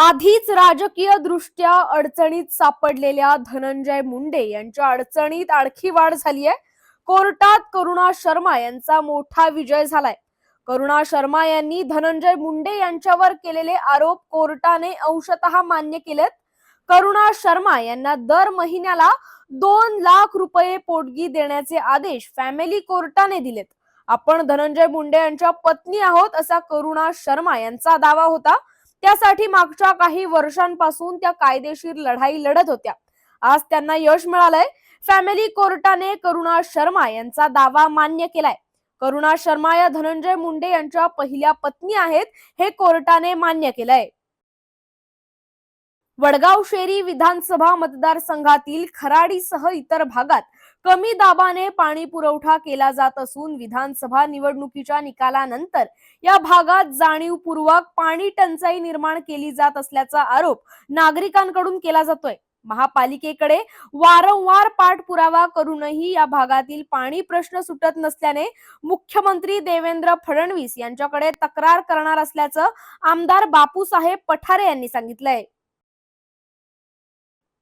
आधीच राजकीय दृष्ट्या अडचणीत सापडलेल्या धनंजय मुंडे यांच्या अडचणीत आणखी वाढ झाली आहे कोर्टात करुणा शर्मा यांचा मोठा विजय झालाय. करुणा शर्मा यांनी धनंजय मुंडे यांच्यावर केलेले आरोप कोर्टाने अंशतः मान्य केलेत. करुणा शर्मा यांना दर महिन्याला दोन लाख रुपये पोटगी देण्याचे आदेश फॅमिली कोर्टाने दिलेत. आपण धनंजय मुंडे यांच्या पत्नी आहोत असा करुणा शर्मा यांचा दावा होता. त्यासाठी मागच्या काही वर्षांपासून त्या कायदेशीर लढाई लढत होत्या. आज त्यांना यश मिळालंय. फॅमिली कोर्टाने करुणा शर्मा यांचा दावा मान्य केलाय. करुणा शर्मा या धनंजय मुंडे यांच्या पहिल्या पत्नी आहेत हे कोर्टाने मान्य केलंय. वडगाव शेरी विधानसभा मतदारसंघातील खराडीसह इतर भागात कमी दाबाने पाणी पुरवठा केला जात असून विधानसभा निवडणुकीच्या निकालानंतर या भागात जाणीवपूर्वक पाणी टंचाई निर्माण केली जात असल्याचा आरोप नागरिकांकडून केला जातोय. महापालिकेकडे वारंवार पाठपुरावा करूनही या भागातील पाणी प्रश्न सुटत नसल्याने मुख्यमंत्री देवेंद्र फडणवीस यांच्याकडे तक्रार करणार असल्याचं आमदार बापूसाहेब पठारे यांनी सांगितलंय.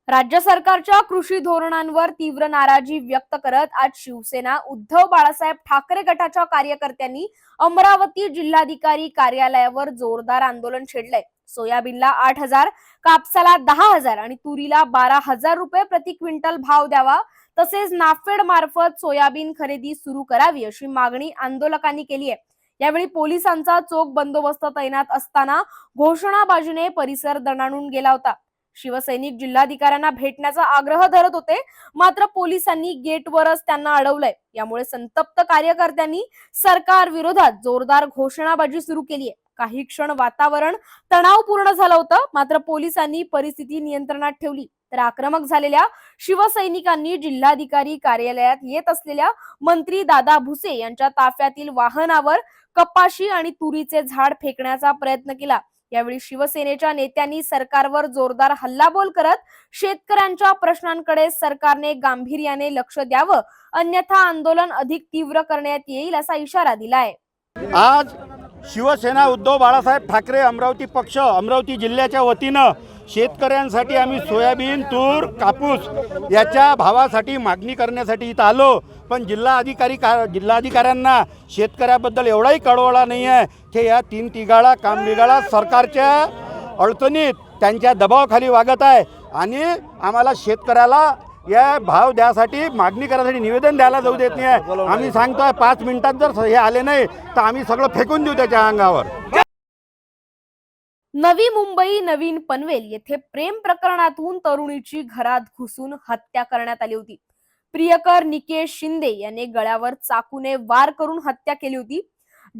राज्य सरकारच्या कृषी धोरणांवर तीव्र नाराजी व्यक्त करत आज शिवसेना उद्धव बाळासाहेब ठाकरे गटाच्या कार्यकर्त्यांनी अमरावती जिल्हाधिकारी कार्यालयावर जोरदार आंदोलन छेडलंय. सोयाबीनला आठ हजार कापसाला दहा हजार आणि तुरीला बारा हजार रुपये प्रति क्विंटल भाव द्यावा. तसेच नाफेड मार्फत सोयाबीन खरेदी सुरू करावी अशी मागणी आंदोलकांनी केली आहे यावेळी पोलिसांचा चोख बंदोबस्त तैनात असताना घोषणाबाजीने परिसर दणाणून गेला होता. शिवसैनिक जिल्हाधिकाऱ्यांना भेटण्याचा आग्रह धरत होते. मात्र पोलिसांनी गेटवरच त्यांना अडवलंय. यामुळे संतप्त कार्यकर्त्यांनी सरकार विरोधात जोरदार घोषणाबाजी सुरू केली आहे काही क्षण वातावरण तणावपूर्ण झालं होतं. मात्र पोलिसांनी परिस्थिती नियंत्रणात ठेवली. तर आक्रमक झालेल्या शिवसैनिकांनी जिल्हाधिकारी कार्यालयात येत असलेल्या मंत्री दादा भुसे यांच्या ताफ्यातील वाहनावर कपाशी आणि तुरीचे झाड फेकण्याचा प्रयत्न केला. यावेळी शिवसेनेच्या नेत्यांनी सरकारवर जोरदार हल्लाबोल करत शेतकऱ्यांच्या प्रश्नांकडे सरकारने गांभीर्याने लक्ष द्यावं अन्यथा आंदोलन अधिक तीव्र करण्यात येईल असा इशारा दिलाय. आज शिवसेना उद्धव बाळासाहेब ठाकरे अमरावती पक्ष अमरावती जिल्ह्याच्या वतीनं शेतकऱ्यांसाठी आम्ही सोयाबीन तूर कापूस याच्या भावासाठी मागणी करण्यासाठी इथं आलो. पण जिल्हा अधिकारी का जिल्हाधिकाऱ्यांना शेतकऱ्याबद्दल एवढाही कळवळा नाही आहे ते या तीन तिघाळा काम बिघाडा सरकारच्या अडचणीत त्यांच्या दबावाखाली वागत आहे आणि आम्हाला शेतकऱ्याला या भाव द्यासाठी मागणी करायसाठी निवेदन द्यायला जाऊ देत नाही. आम्ही सांगतोय पाच मिनिटात जर हे आले नाही तर आम्ही सगळं फेकून देऊ त्याच्या अंगावर. नवी मुंबई नवीन पनवेल येथे प्रेम प्रकरणातून तरुणीची घरात घुसून हत्या करण्यात आली होती. प्रियकर निकेश शिंदे याने गळ्यावर चाकूने वार करून हत्या केली होती.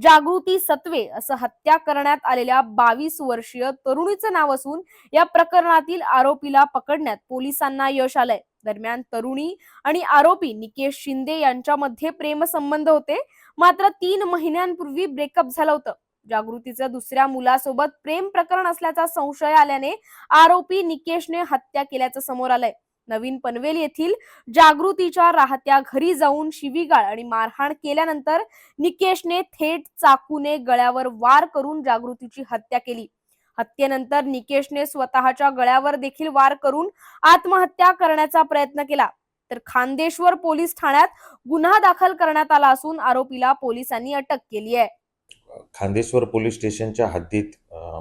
जागृती सत्वे असं हत्या करण्यात आलेल्या बावीस वर्षीय तरुणीचं नाव असून या प्रकरणातील आरोपीला पकडण्यात पोलिसांना यश आलंय. दरम्यान तरुणी आणि आरोपी निकेश शिंदे यांच्यामध्ये प्रेमसंबंध होते. मात्र तीन महिन्यांपूर्वी ब्रेकअप झालं होतं. जागृतीचं दुसऱ्या मुलासोबत प्रेम प्रकरण असल्याचा संशय आल्याने आरोपी निकेशने हत्या केल्याचं समोर आलंय. नवीन पनवेल येथील जागृतीच्या राहत्या घरी जाऊन शिवीगाळ आणि मारहाण केल्यानंतर निकेशने थेट चाकूने गळ्यावर वार करून जागृतीची हत्या केली. हत्येनंतर निकेशने स्वतःच्या गळ्यावर देखील वार करून आत्महत्या करण्याचा प्रयत्न केला. तर खांदेश्वर पोलीस ठाण्यात गुन्हा दाखल करण्यात आला असून आरोपीला पोलिसांनी अटक केली आहे. खांदेश्वर पोलीस स्टेशनच्या हद्दीत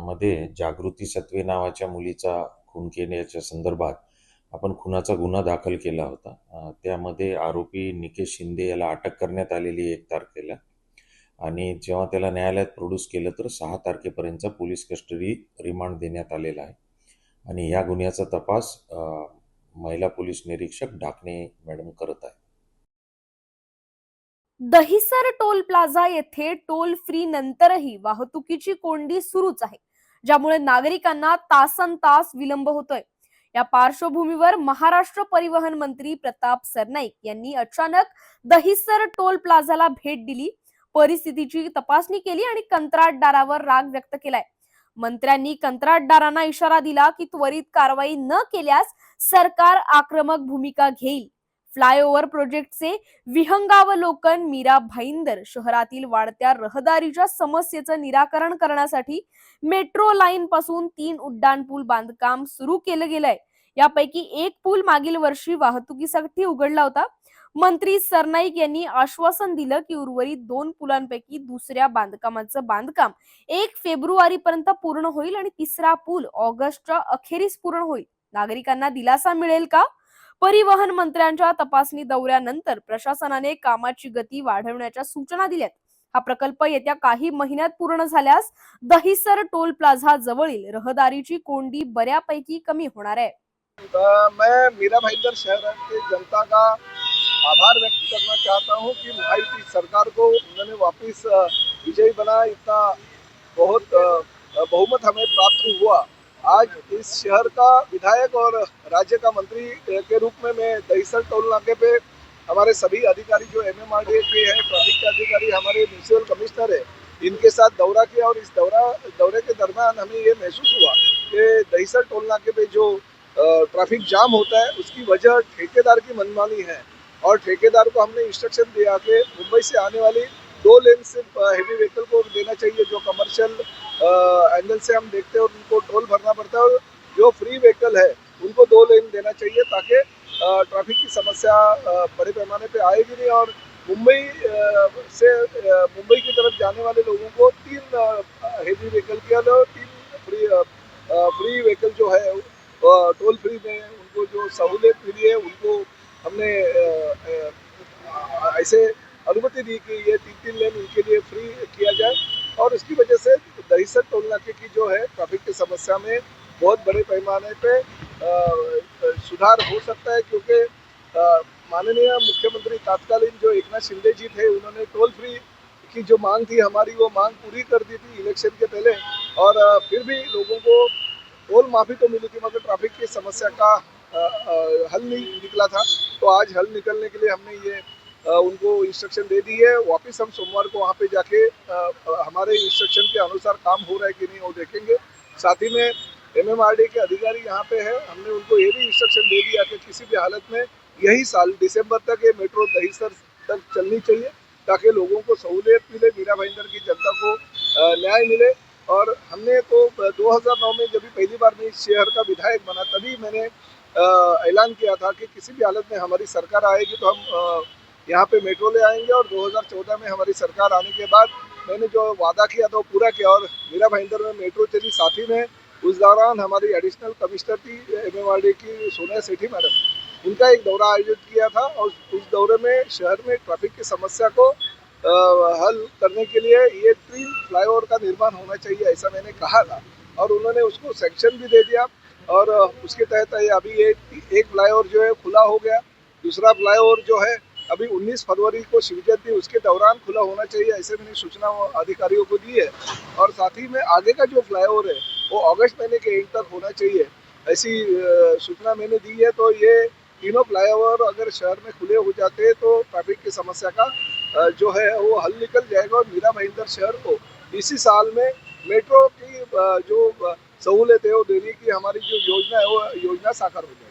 मध्ये जागृती सत्वे नावाच्या मुलीचा खून केल्याच्या संदर्भात आपण खुनाचा गुन्हा दाखल केला होता. त्यामध्ये आरोपी निकेश शिंदे याला अटक करण्यात आलेली एक तारखेला. आणि जेव्हा त्याला न्यायालयात प्रोड्यूस केलं तर सहा तारखेपर्यंतचा पोलीस कस्टडी रिमांड देण्यात आलेला आहे. आणि या गुन्ह्याचा तपास महिला पोलीस निरीक्षक डाकणे मॅडम करत आहे दहिसर टोल प्लाझा येथे टोल फ्री नंतरही वाहतुकीची कोंडी सुरूच आहे ज्यामुळे नागरिकांना तासन तास विलंब होतोय. या पार्श्वभूमीवर महाराष्ट्र परिवहन मंत्री प्रताप सरनाईक यांनी अचानक दहिसर टोल प्लाझाला भेट दिली. परिस्थितीची तपासणी केली आणि कंत्राटदारावर राग व्यक्त केलाय. मंत्र्यांनी कंत्राटदारांना इशारा दिला की त्वरित कारवाई न केल्यास सरकार आक्रमक भूमिका घेईल. फ्लायओव्हर प्रोजेक्टचे विहंगावलोकन मीरा भाईंदर शहरातील वाढत्या रहदारीच्या समस्येचं निराकरण करण्यासाठी मेट्रो लाईन पासून तीन उड्डाणपूल बांधकाम सुरू केलं गेलंय. यापैकी एक पूल मागील वर्षी वाहतुकीसाठी उघडला होता. मंत्री सरनाईक यांनी आश्वासन दिलं की उर्वरित दोन पुलांपैकी दुसऱ्या बांधकामाचं बांधकाम एक फेब्रुवारी पर्यंत पूर्ण होईल आणि तिसरा पूल ऑगस्टच्या अखेरीस पूर्ण होईल. नागरिकांना दिलासा मिळेल का? परिवहन मंत्र्यांच्या तपासणी दौऱ्यानंतर प्रशासनाने कामाची गती वाढवण्याच्या सूचना दिल्यात. हा प्रकल्प येत्या काही महिन्यात पूर्ण झाल्यास दहिसर टोल प्लाझा जवळील रहदारीची कोंडी बऱ्यापैकी कमी होणार आहे. मैं मीरा भाईंदर शहर के जनता का आभार व्यक्त करना चाहता हूँ कि महायुति सरकार को उन्होंने वापस विजयी बनाया। इतना बहुत बहुमत हमें प्राप्त हुआ। आज इस शहर का विधायक और राज्य का मंत्री के रूप में मैं दहीसर टोल नाके पे हमारे सभी अधिकारी जो एम एम आर डी के हैं ट्रैफ़िक के अधिकारी, हमारे म्यूनसिपल कमिश्नर है, इनके साथ दौरा किया और इस दौरा, दौरे के दरमियान हमें ये महसूस हुआ कि दहीसर टोल नाके पे जो ट्रैफ़िक जाम होता है, उसकी वजह ठेकेदार की मनमानी है। और ठेकेदार को हमने इंस्ट्रक्शन दिया कि मुंबई से आने वाली दो लेन सिर्फ़ हेवी व्हीकल को देना चाहिए, जो कमर्शियल एंगल से हम देखते हैं और उनको टोल भरना पड़ता है और जो फ्री व्हीकल है, उनको दो लेन देना चाहिए ताकि ट्रैफ़िक की समस्या बड़े पैमाने पे आएगी नहीं और मुंबई से मुंबई की तरफ़ जाने वाले लोगों को तीन हेवी व्हीकल के अलावा तीन फ्री फ्री व्हीकल जो है टोल फ्री में उनको जो सहूलियत मिली है, उनको हमने ऐसे अनुमति दी कि ये तीन तीन लेन उनके लिए फ्री किया जाए। और इसकी वजह से दहीसर टोल नाके की जो है ट्रैफ़िक की समस्या में बहुत बड़े पैमाने पे सुधार हो सकता है क्योंकि माननीय मुख्यमंत्री तत्कालीन जो एकनाथ शिंदे जी थे, उन्होंने टोल फ्री की जो मांग थी, हमारी वो मांग पूरी कर दी थी इलेक्शन के पहले। और फिर भी लोगों को टोल माफ़ी तो मिली थी, मगर ट्रैफ़िक की समस्या का हल नहीं निकला था। तो आज हल निकलने के लिए हमने ये उनको इंस्ट्रक्शन दे दी है। वापस हम सोमवार को वहाँ पे जाके हमारे इंस्ट्रक्शन के अनुसार काम हो रहा है कि नहीं, वो देखेंगे। साथ ही में एमएमआरडी के अधिकारी यहाँ पे है। हमने उनको ये भी इंस्ट्रक्शन दे दिया कि किसी भी हालत में यही साल, दिसंबर तक ये मेट्रो दहीसर तक चलनी चाहिए, ताकि लोगों को सहूलियत मिले, मीरा भाईंदर की जनता को न्याय मिले। और हमने तो 2009 में जब भी पहली बार मैं इस शहर का विधायक बना, तभी मैंने ऐलान किया था कि किसी भी हालत में हमारी सरकार आएगी तो हम यहाँ पे मेट्रो ले आएँगे और 2014 में हमारी सरकार आने के बाद मैंने जो वादा किया था वो पूरा किया और मीरा भाईंदर में मेट्रो चली, साथ में उस दौरान हमारी एडिशनल कमिश्नर थी, एम एम आर डी की, सोनिया सेठी मैडम, उनका एक दौरा आयोजित किया था और उस दौरे में शहर में ट्रैफ़िक की समस्या को हल करने के लिए ये तीन फ्लाईओवर का निर्माण होना चाहिए, ऐसा मैंने कहा था। और उन्होंने उसको सेक्शन भी दे दिया। और उसके तहत अभी ये एक फ्लाईओवर जो है खुला हो गया। दूसरा फ्लाईओवर जो है अभी 19 फरवरी को शिव जयंती उसके दौरान खुला होना चाहिए, ऐसे मैंने सूचना अधिकारियों को दी है। और साथ ही में आगे का जो फ्लाईओवर है, वो अगस्त महीने के एंड तक होना चाहिए। ऐसी सूचना मैंने दी है तो ये तीनों फ्लाईओवर अगर शहर में खुले हो जाते हैं तो ट्रैफ़िक की समस्या का जो है, वो हल निकल जाएगा और मीरा भाईंदर शहर को। इसी साल में मेट्रो की जो सहूलियत है वो देने की हमारी जो योजना है, वो योजना साकार हो जाएगी।